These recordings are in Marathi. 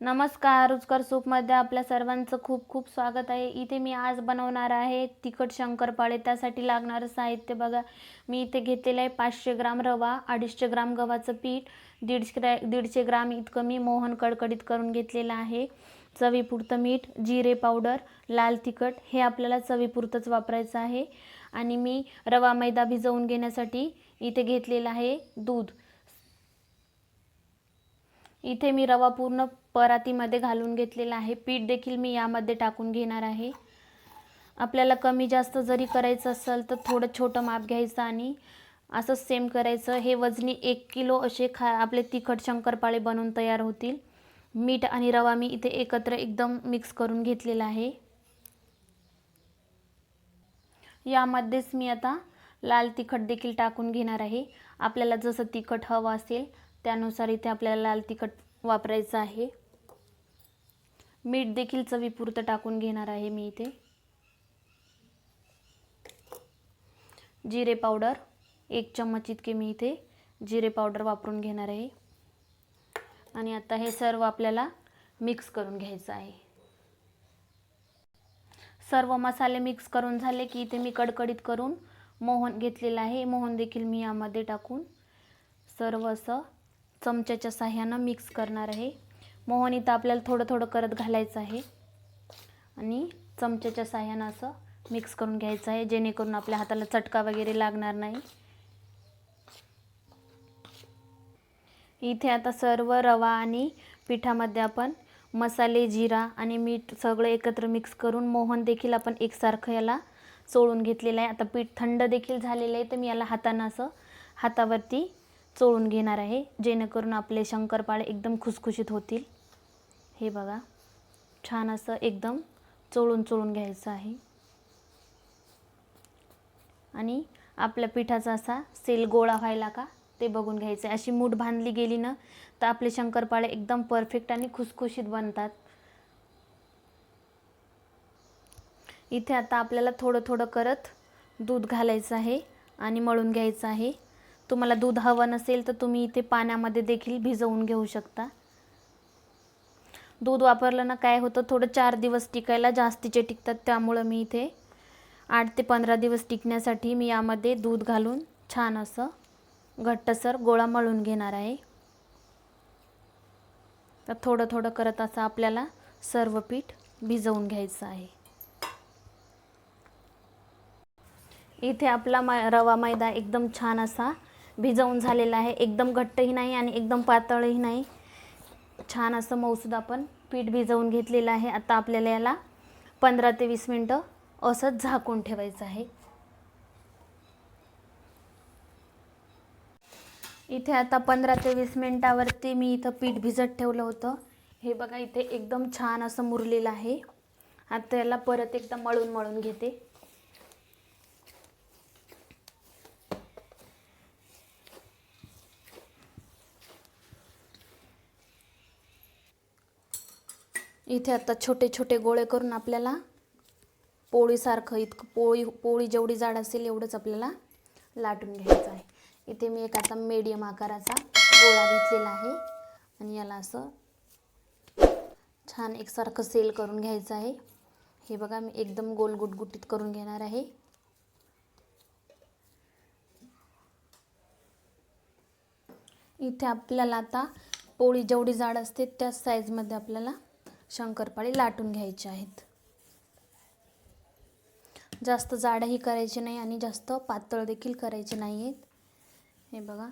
नमस्कार रुचकर सूपमध्ये आपल्या सर्वांचं खूप खूप स्वागत आहे. इथे मी आज बनवणार आहे तिखट शंकरपाळे. त्यासाठी लागणारं साहित्य बघा. मी इथे घेतलेलं आहे पाचशे ग्राम रवा अडीचशे ग्राम गव्हाचं पीठ दीडशे दीडशे ग्राम इतकं मी मोहन कडकडीत करून घेतलेलं आहे. चवीपुरतं मीठ जिरे पावडर लाल तिखट हे आपल्याला चवीपुरतंच वापरायचं आहे. आणि मी रवा मैदा भिजवून घेण्यासाठी इथे घेतलेलं आहे दूध. इथे मी रवा पूर्ण परातीमध्ये घालून घेतलेलं आहे. पीठ देखील मी यामध्ये टाकून घेणार आहे. आपल्याला कमी जास्त जरी करायचं असेल तर थोडं छोटं माप घ्यायचं आणि असं सेम करायचं. हे वजनी एक किलो असे खा आपले तिखट शंकरपाळे बनवून तयार होतील. मीठ आणि रवा मी इथे एकत्र एकदम मिक्स करून घेतलेला आहे. यामध्येच मी आता लाल तिखट देखील टाकून घेणार आहे. आपल्याला जसं तिखट हवं असेल त्यानुसार इथे आपल्याला लाल तिखट वापरायचं आहे. मीठ देखील चवीपुरतं टाकून घेणार आहे मी इथे. जिरे पावडर एक चम्मच इतके मी इथे जिरे पावडर वापरून घेणार आहे. आणि आता हे सर्व आपल्याला मिक्स करून घ्यायचं आहे. सर्व मसाले मिक्स करून झाले की इथे मी कडकडीत करून मोहन घेतलेलं आहे. मोहन देखील मी यामध्ये टाकून सर्व असं चमच्याच्या साह्यानं मिक्स करणार आहे. मोहन इथं आपल्याला थोडं थोडं करत घालायचं आहे. आणि चमच्याच्या साह्यानं असं मिक्स करून घ्यायचं आहे जेणेकरून आपल्या हाताला चटका वगैरे लागणार नाही. इथे आता सर्व रवा आणि पिठामध्ये आपण मसाले जिरा आणि मीठ सगळं एकत्र मिक्स करून मोहन देखील आपण एकसारखं याला चोळून घेतलेलं आहे. आता पीठ थंड देखील झालेलं आहे तर मी याला हातानं असं हातावरती चोळून घेणार आहे जेणेकरून आपले शंकरपाळे एकदम खुसखुशीत होतील. हे बघा. छान असं एकदम चोळून चोळून घ्यायचं आहे. आणि आपल्या पिठाचा असा सेल गोळा व्हायला का ते बघून घ्यायचं आहे. अशी मूठ बांधली गेली ना तर आपले शंकरपाळे एकदम परफेक्ट आणि खुसखुशीत बनतात. इथे आता आपल्याला थोडं थोडं करत दूध घालायचं आहे आणि मळून घ्यायचं आहे. तुम्हाला दूध हवं नसेल तर तुम्ही इथे पाण्यामध्ये देखील भिजवून घेऊ शकता. दूध वापरलं ना काय होतं थोडं चार दिवस टिकायला जास्तीचे टिकतात त्यामुळं मी इथे आठ ते पंधरा दिवस टिकण्यासाठी मी यामध्ये दूध घालून छान असं घट्टसर गोळा मळून घेणार आहे. तर थोडं थोडं करत असं आपल्याला सर्व पीठ भिजवून घ्यायचं आहे. इथे आपला मै रवा मैदा एकदम छान असा भिजवून झालेला आहे. एकदम घट्टही नाही आणि एकदम पातळही नाही. छान असं मऊसूद आपण पीठ भिजवून घेतलेलं आहे. आता आपल्याला याला पंधरा ते वीस मिनटं असंच झाकून ठेवायचं आहे. इथे आता पंधरा ते वीस मिनटावरती मी इथं पीठ भिजत ठेवलं होतं. हे बघा इथे एकदम छान असं मुरलेलं आहे. आता याला परत एकदा मळून मळून घेते. इथे आता छोटे छोटे गोळे करून आपल्याला पोळीसारखं इतकं पोळी पोळी जेवढी जाड असेल एवढंच आपल्याला लाटून घ्यायचं आहे. इथे मी एक आता मीडियम आकाराचा गोळा घेतलेला आहे. आणि याला असं छान एकसारखं सेल करून घ्यायचं आहे. हे बघा मी एकदम गोल गुटगुटीत करून घेणार आहे. इथे आपल्याला आता पोळी जेवढी जाड असते त्याच साईजमध्ये आपल्याला शंकरपाळी लाटून घ्यायचे आहेत. जास्त जाडही करायचे नाही आणि जास्त पातळ देखील करायचे नाही आहेत. हे बघा.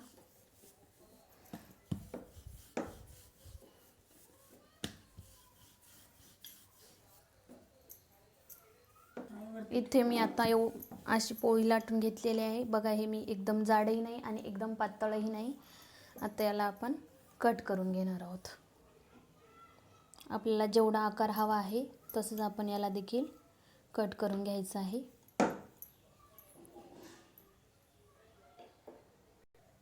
इथे मी आता येऊ अशी पोळी लाटून घेतलेली आहे. बघा हे मी एकदम जाडही नाही आणि एकदम पातळही नाही. आता याला आपण कट करून घेणार आहोत. आपल्याला जेवढा आकार हवा आहे तसंच आपण याला देखील कट करून घ्यायचं आहे.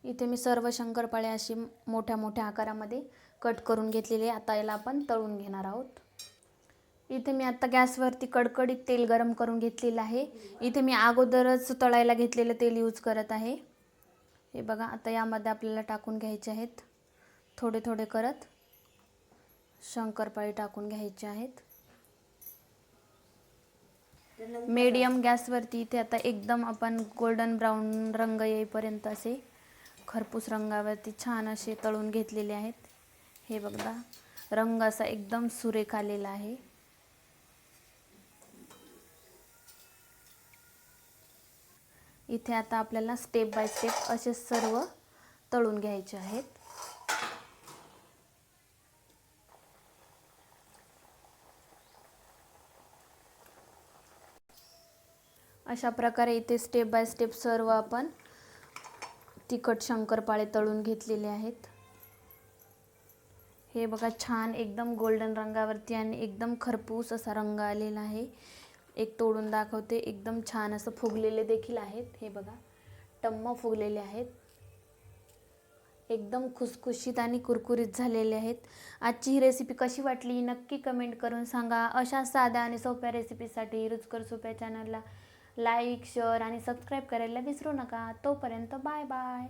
इथे मी सर्व शंकरपाळे अशी मोठ्या मोठ्या आकारामध्ये कट करून घेतलेले आता याला आपण तळून घेणार आहोत. इथे मी आता गॅसवरती कडकडीत तेल गरम करून घेतलेलं आहे. इथे मी अगोदरच तळायला घेतलेलं तेल यूज करत आहे. हे बघा आता यामध्ये आपल्याला टाकून घ्यायचे आहेत. थोडे थोडे करत. शंकरपाळी टाकून घ्यायचे आहेत. मीडियम गॅसवरती इथे आता एकदम आपण गोल्डन ब्राऊन रंग येईपर्यंत असे खरपूस रंगावरती छान असे तळून घेतलेले आहेत. हे बघा रंग असा एकदम सुरेख आलेला आहे. इथे आता आपल्याला स्टेप बाय स्टेप असे सर्व तळून घ्यायचे आहेत. अशा प्रकारे इथे स्टेप बाय स्टेप सर्व आपण तिखट शंकरपाळे तळून घेतलेले आहेत. हे बघा छान एकदम गोल्डन रंगावरती आणि एकदम खरपूस असा रंग आलेला आहे. एक तोडून दाखवते एकदम छान असं फुगलेले देखील आहेत. हे बघा टम्म फुगलेले आहेत. एकदम खुसखुशीत आणि कुरकुरीत झालेले आहेत. आजची ही रेसिपी कशी वाटली नक्की कमेंट करून सांगा. अशा साध्या आणि सोप्या रेसिपीसाठी रुचकर सोप्या चॅनलला लाईक शेअर आणि सबस्क्राईब करायला विसरू नका. तोपर्यंत बाय बाय